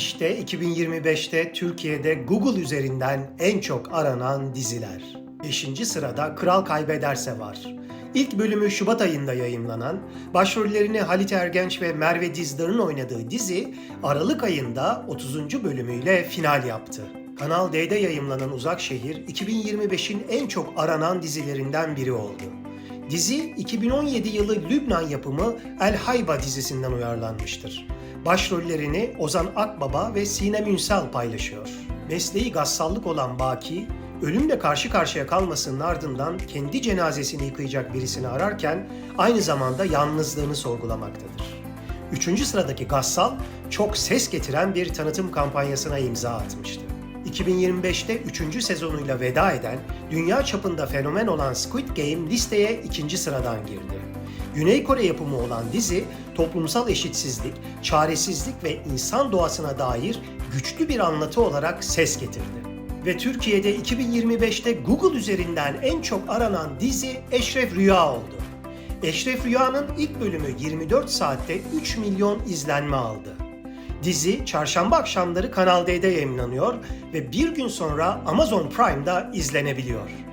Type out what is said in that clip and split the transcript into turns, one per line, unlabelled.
İşte 2025'te Türkiye'de Google üzerinden en çok aranan diziler. 5. sırada Kral Kaybederse var. İlk bölümü Şubat ayında yayımlanan, başrollerini Halit Ergenç ve Merve Dizdar'ın oynadığı dizi Aralık ayında 30. bölümüyle final yaptı. Kanal D'de yayımlanan Uzak Şehir 2025'in en çok aranan dizilerinden biri oldu. Dizi 2017 yılı Lübnan yapımı El Hayba dizisinden uyarlanmıştır. Başrollerini Ozan Akbaba ve Sinem Ünsal paylaşıyor. Mesleği gassallık olan Baki, ölümle karşı karşıya kalmasının ardından kendi cenazesini yıkayacak birisini ararken aynı zamanda yalnızlığını sorgulamaktadır. Üçüncü sıradaki Gassal çok ses getiren bir tanıtım kampanyasına imza atmıştı. 2025'te 3. sezonuyla veda eden, dünya çapında fenomen olan Squid Game listeye ikinci sıradan girdi. Güney Kore yapımı olan dizi, toplumsal eşitsizlik, çaresizlik ve insan doğasına dair güçlü bir anlatı olarak ses getirdi. Ve Türkiye'de 2025'te Google üzerinden en çok aranan dizi Eşref Rüya oldu. Eşref Rüya'nın ilk bölümü 24 saatte 3 milyon izlenme aldı. Dizi çarşamba akşamları Kanal D'de yayınlanıyor ve bir gün sonra Amazon Prime'da izlenebiliyor.